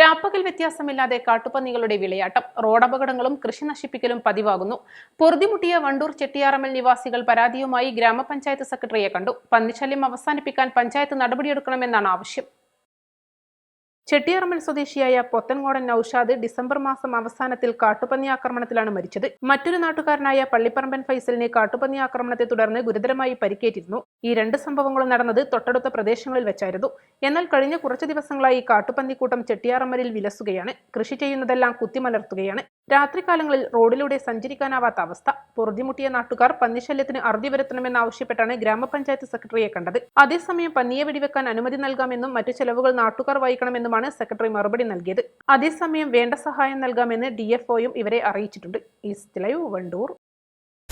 രാപ്പകൽ വ്യത്യാസമില്ലാതെ കാട്ടുപന്നികളുടെ വിളയാട്ടം. റോഡപകടങ്ങളും കൃഷി നശിപ്പിക്കലും പതിവാകുന്നു. പൊറുതിമുട്ടിയ വണ്ടൂർ ചെട്ടിയാറമ്മൽ നിവാസികൾ പരാതിയുമായി ഗ്രാമപഞ്ചായത്ത് സെക്രട്ടറിയെ കണ്ടു. പന്നിശല്യം അവസാനിപ്പിക്കാൻ പഞ്ചായത്ത് നടപടിയെടുക്കണമെന്നാണ് ആവശ്യം. ചെട്ടിയാറമ്മൽ സ്വദേശിയായ പൊത്തൻകോടൻ നൌഷാദ് ഡിസംബർ മാസം അവസാനത്തിൽ കാട്ടുപന്നി ആക്രമണത്തിലാണ് മരിച്ചത്. മറ്റൊരു നാട്ടുകാരനായ പള്ളിപ്പറമ്പൻ ഫൈസലിനെ കാട്ടുപന്നി ആക്രമണത്തെ തുടർന്ന് ഗുരുതരമായി പരിക്കേറ്റിരുന്നു. ഈ രണ്ട് സംഭവങ്ങളും നടന്നത് തൊട്ടടുത്ത പ്രദേശങ്ങളിൽ വെച്ചായിരുന്നു. എന്നാൽ കഴിഞ്ഞ കുറച്ചു ദിവസങ്ങളായി കാട്ടുപന്നിക്കൂട്ടം ചെട്ടിയാറമ്മലിൽ വിലസുകയാണ്. കൃഷി ചെയ്യുന്നതെല്ലാം കുത്തിമലർത്തുകയാണ്. രാത്രികാലങ്ങളിൽ റോഡിലൂടെ സഞ്ചരിക്കാനാവാത്ത അവസ്ഥ. പൊറുതിമുട്ടിയ നാട്ടുകാർ പന്നിശല്യത്തിന് അറുതി വരുത്തണമെന്നാവശ്യപ്പെട്ടാണ് ഗ്രാമപഞ്ചായത്ത് സെക്രട്ടറിയെ കണ്ടത്. അതേസമയം പന്നിയെ വെടിവെക്കാൻ അനുമതി നൽകാമെന്നും മറ്റു ചെലവുകൾ നാട്ടുകാർ വഹിക്കണമെന്നുമാണ് സെക്രട്ടറി മറുപടി നൽകിയത്. അതേസമയം വേണ്ട സഹായം നൽകാമെന്ന് ഡിഎഫ്ഒയും ഇവരെ അറിയിച്ചിട്ടുണ്ട്. East live Wandoor.